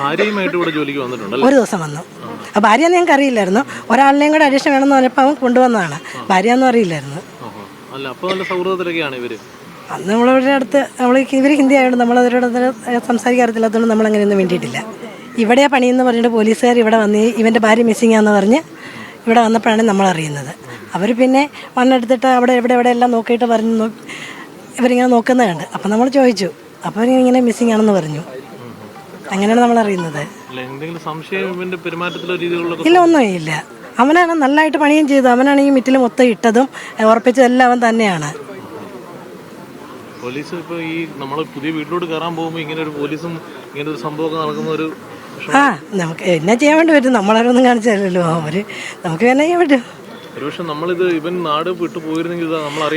ഭാര്യയുമായിട്ട് ഇവിടെ ജോലിക്ക് വന്നിട്ടുണ്ടല്ലോ? ഒരു ദിവസം വന്നു. ആ ഭാര്യ ഞങ്ങൾക്ക് അറിയില്ലായിരുന്നു. ഒരാളിനെയും കൂടെ അഡീഷൻ വേണമെന്ന് പറഞ്ഞപ്പോൾ അവൻ കൊണ്ടുവന്നതാണ്. ഭാര്യ ഒന്നും അറിയില്ലായിരുന്നു. അല്ല അപ്പോൾ നല്ല സൗഹൃദത്തിലൊക്കെയാണ് ഇവർ. അന്ന് നമ്മളിവരുടെ അടുത്ത് നമ്മൾ ഇവർ ഹിന്ദി ആയതുകൊണ്ട് നമ്മൾ അവരോട് സംസാരിക്കാൻ അറിയത്തില്ലാത്തതുകൊണ്ട് നമ്മൾ അങ്ങനെയൊന്നും വേണ്ടിയിട്ടില്ല ഇവിടെ പണിയെന്ന് പറഞ്ഞിട്ട് പോലീസുകാർ ഇവിടെ വന്ന് ഇവന്റെ ഭാര്യ മിസ്സിംഗ് ആണെന്ന് പറഞ്ഞ് ഇവിടെ വന്നപ്പോഴാണ് നമ്മൾ അറിയുന്നത്. അവർ പിന്നെ മണ്ണെടുത്തിട്ട് അവിടെ എവിടെ എവിടെ എല്ലാം നോക്കിയിട്ട് പറഞ്ഞു ഇവരിങ്ങനെ നോക്കുന്നത് കണ്ട് അപ്പം നമ്മൾ ചോദിച്ചു. അപ്പോൾ ഇങ്ങനെ മിസ്സിംഗ് ആണെന്ന് പറഞ്ഞു. അങ്ങനെയാണ് നമ്മൾ അറിയുന്നത് ഇല്ല ഒന്നും ഇല്ല അവനാണ് നല്ലതായിട്ട് പണിയും ചെയ്തു. അവനാണ് ഈ മിറ്റിൽ മൊത്തം ഇട്ടതും ഉറപ്പിച്ചതെല്ലാം അവൻ തന്നെയാണ്. പോലീസ് ഇപ്പൊ ഈ നമ്മൾ പുതിയ വീട്ടിലോട്ട് കയറാൻ പോകുമ്പോൾ ഇങ്ങനെ ഒരു പോലീസും ഇങ്ങനെ ഒരു സംഭവമൊക്കെ നടക്കുന്ന ഒരു ആ നമുക്ക് എന്നാ ചെയ്യാൻ വേണ്ടി പറ്റും? നമ്മളവരൊന്നും കാണിച്ചല്ലോ അവർ നമുക്ക് എന്നാ ചെയ്യാൻ പറ്റും? ഒരുപക്ഷെ നമ്മളിത് ഇവൻ നാട് വിട്ടു പോയിരുന്നെങ്കിൽ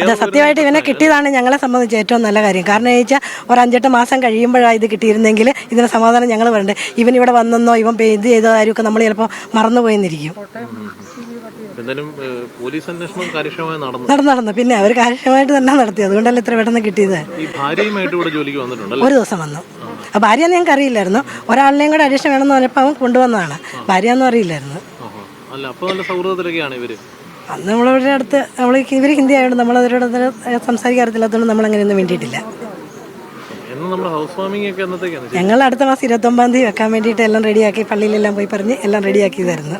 അതെ സത്യമായിട്ട് ഇവനെ കിട്ടിയതാണ് ഞങ്ങളെ സംബന്ധിച്ച് ഏറ്റവും നല്ല കാര്യം. കാരണം എന്ന് വെച്ചാൽ ഒരു അഞ്ചെട്ട് മാസം കഴിയുമ്പോഴാണ് ഇത് കിട്ടിയിരുന്നെങ്കിൽ ഇതിന് സമാധാനം ഞങ്ങൾ പറയണ്ടേ ഇവൻ ഇവിടെ വന്നെന്നോ ഇവൻ ഇത് ചെയ്ത കാര്യമൊക്കെ നമ്മൾ ചിലപ്പോൾ മറന്നുപോയെന്നിരിക്കും. എന്തായാലും പോലീസ് അന്വേഷണം കാര്യക്ഷമമായി നടന്നു. നടന്നു നടന്നു. പിന്നെ അവർ കാര്യമായിട്ട് തന്നെ നടത്തി. അതുകൊണ്ടല്ലേ ഇത്ര പെട്ടെന്ന് കിട്ടിയത്. ഈ ഭാര്യയുമായിട്ട് ഇവിടെ ജോലിക്ക് വന്നിട്ടുണ്ടല്ലോ ഒരു ദിവസം വന്നു. ആ ഭാര്യ ഞങ്ങൾക്ക് അറിയില്ലായിരുന്നു. ഒരാളിനെയും കൂടെ അഡീഷൻ വേണമെന്ന് പറഞ്ഞപ്പോൾ അവൻ കൊണ്ടുവന്നതാണ്. ഭാര്യ ഒന്നും അറിയില്ലായിരുന്നു. അല്ല അപ്പൊ നല്ല സൗഹൃദത്തിലൊക്കെയാണ് ഇവർ. അന്ന് നമ്മളവരുടെ അടുത്ത് നമ്മൾ ഇവർ ഹിന്ദി ആയതുകൊണ്ട് നമ്മൾ അവരോട് സംസാരിക്കാറില്ലാത്തതുകൊണ്ട് നമ്മൾ നമ്മൾ അങ്ങനെയൊന്നും വേണ്ടിയിട്ടില്ല ഞങ്ങൾ അടുത്ത മാസം ഇരുപത്തൊമ്പതാം തീയതി വെക്കാൻ വേണ്ടിയിട്ട് എല്ലാം റെഡിയാക്കി പള്ളിയിലെല്ലാം പോയി പറഞ്ഞ് എല്ലാം റെഡിയാക്കിയതായിരുന്നു.